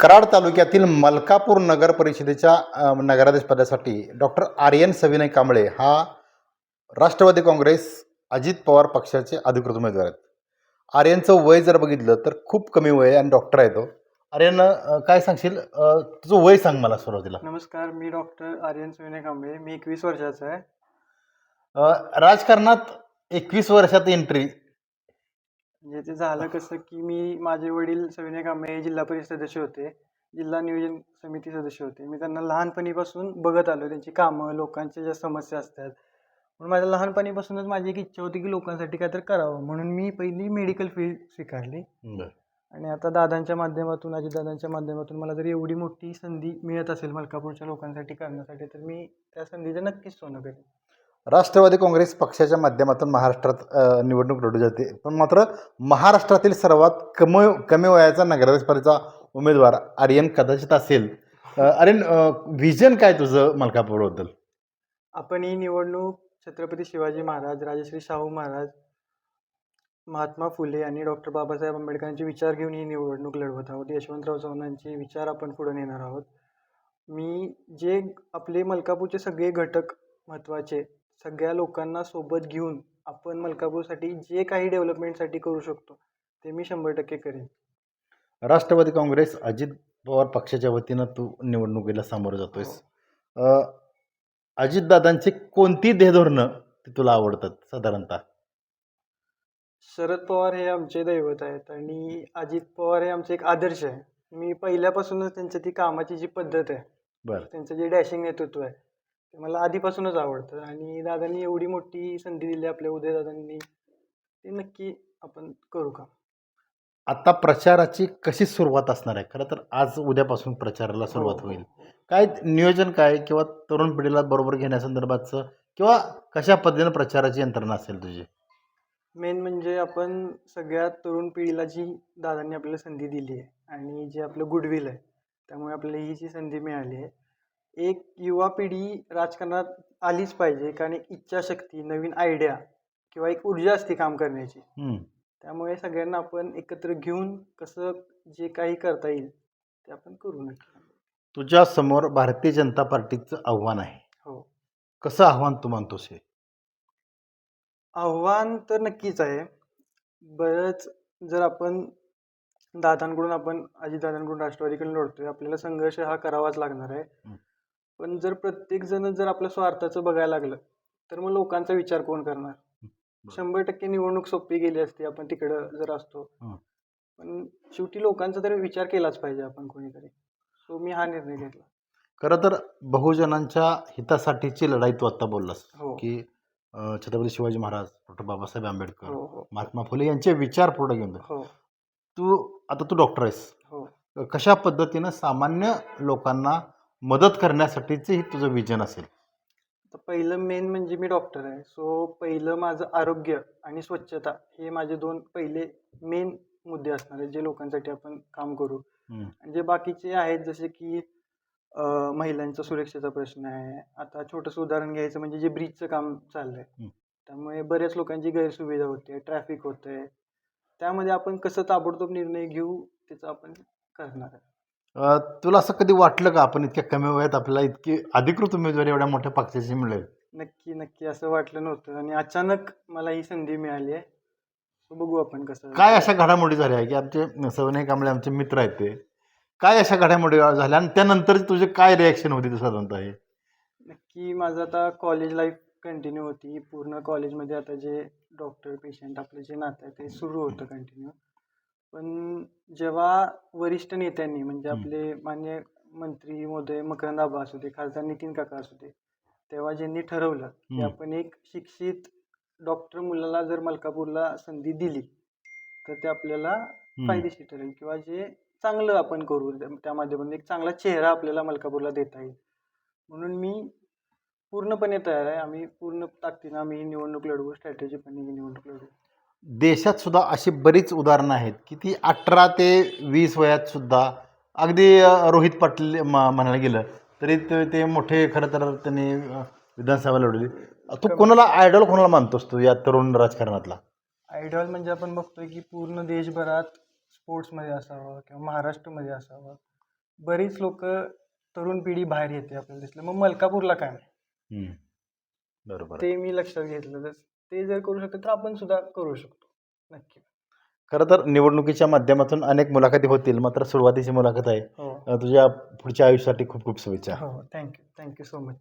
कराड तालुक्यातील मलकापूर नगर परिषदेच्या नगराध्यक्ष पदासाठी डॉक्टर आर्यन सविनय कांबळे हा राष्ट्रवादी काँग्रेस अजित पवार पक्षाचे अधिकृत उमेदवार आहेत. आर्यनचं वय जर बघितलं तर खूप कमी वय आहे आणि डॉक्टर आहे तो आर्यन अ, काय सांगशील? तुझं वय सांग मला सुरुवातीला. नमस्कार मी डॉक्टर आर्यन सोयने कांबळे. मी एकवीस वर्षाचा आहे. राजकारणात एकवीस वर्षात एंट्री म्हणजे ते झालं कसं की मी माझे वडील सविनय कांबळे हे जिल्हा परिषद सदस्य होते. जिल्हा नियोजन समिती सदस्य होते. मी त्यांना लहानपणीपासून बघत आलो. त्यांची कामं लोकांच्या ज्या समस्या असतात. म्हणून माझ्या लहानपणीपासूनच माझी एक इच्छा होती की लोकांसाठी काहीतरी करावं. म्हणून मी पहिली मेडिकल फील्ड स्वीकारली. आणि आता दादांच्या माध्यमातून अजितदादांच्या माध्यमातून मला जर एवढी मोठी संधी मिळत असेल मलकापूरच्या लोकांसाठी करण्यासाठी तर मी त्या संधीचं नक्कीच सोनं करेन. राष्ट्रवादी काँग्रेस पक्षाच्या माध्यमातून महाराष्ट्रात निवडणूक लढू जाते पण मात्र महाराष्ट्रातील सर्वात कमी कमी वयाचा नगराध्यक्षपदाचा उमेदवार आर्यन कदाचित असेल. आर्यन व्हिजन काय तुझं मलकापूरबद्दल? आपण ही निवडणूक छत्रपती शिवाजी महाराज राजश्री शाहू महाराज महात्मा फुले आणि डॉक्टर बाबासाहेब आंबेडकरांचे विचार घेऊन ही निवडणूक लढवत आहोत. यशवंतराव चव्हाणांचे विचार आपण पुढे नेणार आहोत. मी जे आपले मलकापूरचे सगळे घटक महत्त्वाचे सगळ्या लोकांना सोबत घेऊन आपण मलकापूरसाठी जे काही डेव्हलपमेंटसाठी करू शकतो ते मी शंभर टक्के करेन. राष्ट्रवादी काँग्रेस अजित पवार पक्षाच्या वतीनं तू निवडणुकीला सामोरं जातोयस. अ, अजितदादांची कोणती ध्येयधोरणं ती तुला आवडतात साधारणतः? शरद पवार हे आमचे दैवत आहेत आणि अजित पवार हे आमचे एक आदर्श आहे. मी पहिल्यापासूनच त्यांचं ती कामाची जी पद्धत आहे बरं. त्यांचं जे डॅशिंग नेतृत्व आहे ते मला आधीपासूनच आवडतं. आणि दादांनी एवढी मोठी संधी दिली आपल्या उदयदादांनी ते नक्की आपण करू का? आता प्रचाराची कशी सुरुवात असणार आहे? खरं तर आज उद्यापासून प्रचाराला सुरुवात हो, होईल. हो, हो. काय नियोजन काय? किंवा तरुण पिढीला बरोबर घेण्यासंदर्भातचं किंवा कशा पद्धतीनं प्रचाराची यंत्रणा असेल तुझी? मेन म्हणजे आपण सगळ्या तरुण पिढीला जी दादांनी आपल्याला संधी दिली आहे आणि जे आपलं गुडविल आहे त्यामुळे आपल्याला ही जी संधी मिळाली आहे एक युवा पिढी राजकारणात आलीच पाहिजे कारण इच्छाशक्ती नवीन आयडिया किंवा एक ऊर्जा असते काम करण्याची. हम्म. त्यामुळे सगळ्यांना आपण एकत्र घेऊन कसं जे काही करता येईल ते आपण करू नक्की. तुझ्या समोर भारतीय जनता पार्टीचं आव्हान आहे. हो. कसं आव्हान तू मानतोस हे? आव्हान तर नक्कीच आहे. बरंच जर आपण दादांकडून आपण अजितदादांकडून राष्ट्रवादीकडून लढतोय आपल्याला संघर्ष हा करावाच लागणार आहे. हं. पण जर प्रत्येक जण जर आपल्या स्वार्थाचं बघायला लागलं तर मग लोकांचा विचार कोण करणार? शंभर टक्के निवडणूक सोपी गेली असती आपण तिकडं जर असतो. पण शेवटी लोकांचा तरी विचार केलाच पाहिजे आपण कोणीतरी. सो मी हा निर्णय घेतला. खरं तर बहुजनांच्या हितासाठीची लढाई तू आत्ता बोललास हो. की छत्रपती शिवाजी महाराज डॉक्टर बाबासाहेब आंबेडकर हो हो. महात्मा फुले यांचे विचार पुढे घेऊन. हो. तू आता तू डॉक्टर आहेस. हो. कशा पद्धतीनं सामान्य लोकांना मदत करण्यासाठीचे तुझं विजन असेल. तर पहिलं मेन म्हणजे मी डॉक्टर आहे. सो पहिलं माझं आरोग्य आणि स्वच्छता हे माझे दोन पहिले मेन मुद्दे असणार आहेत जे लोकांसाठी आपण काम करू. हम्म. आणि जे बाकीचे आहेत जसे की अं, महिलांचा सुरक्षेचा प्रश्न आहे. आता छोटंसं उदाहरण घ्यायचं म्हणजे जे ब्रिजचं काम चाललं आहे हं. त्यामुळे बऱ्याच लोकांची गैरसुविधा होते ट्रॅफिक होते त्यामध्ये आपण कसं ताबडतोब निर्णय घेऊ त्याचं आपण करणार आहे. तुला असं कधी वाटलं का आपण इतक्या कमी वयात आपल्याला इतकी अधिकृत उमेदवारी एवढ्या मोठ्या पक्षाची मिळेल? नक्की नक्की असं वाटलं नव्हतं आणि अचानक मला ही संधी मिळाली आहे. बघू आपण कसं काय अशा घडामोडी झाल्या की आमचे सवने कांबळे आमचे मित्र आहेत ते? काय अशा घडामोडी झाल्या आणि त्यानंतर तुझे काय रिॲक्शन होती ते साधारणतः हे? नक्की माझं आता कॉलेज लाईफ कंटिन्यू होती. पूर्ण कॉलेजमध्ये आता जे डॉक्टर पेशंट आपलं जे नातं आहे ते सुरू होतं कंटिन्यू पण जेव्हा वरिष्ठ नेत्यांनी म्हणजे हं. आपले मान्य मंत्री महोदय मकरंद आबा असू दे खासदार नितीन काका असू दे तेव्हा ज्यांनी ठरवलं की हं. आपण एक शिक्षित डॉक्टर मुलाला जर मलकापूरला संधी दिली तर ते आपल्याला. फायदेशीर ठरेल किंवा जे चांगलं आपण करू त्या- त्या माध्यमातून एक चांगला चेहरा आपल्याला मलकापूरला देता येईल म्हणून मी पूर्णपणे तयार आहे आम्ही पूर्ण ताकदीनं आम्ही ही निवडणूक लढवू स्ट्रॅटेजीपणे ही निवडणूक लढवू देशात सुद्धा अशी बरीच उदाहरणं आहेत की ती अठरा ते वीस वयात सुद्धा अगदी रोहित पाटील म- म्हणायला गेलं तरी ते ते मोठे खरं तर त्यांनी विधानसभा लढवली. तू कोणाला आयडॉल कोणाला मानतोस तू या तरुण राजकारणातला? आयडॉल म्हणजे आपण बघतोय की पूर्ण देशभरात स्पोर्ट्समध्ये असावं किंवा महाराष्ट्रामध्ये असावं. बरीच लोक तरुण पिढी बाहेर येते आपल्याला दिसलं. मग मलकापूरला काय. बरोबर. ते मी लक्षात घेतलं तर ते जर करू शकतो तर आपण सुद्धा करू शकतो. नक्की. खरं तर निवडणुकीच्या माध्यमातून अनेक मुलाखती होतील मात्र सुरुवातीची मुलाखत आहे. हो. तुझ्या पुढच्या आयुष्यासाठी खूप खूप शुभेच्छा. हो. Thank you. Thank you so much.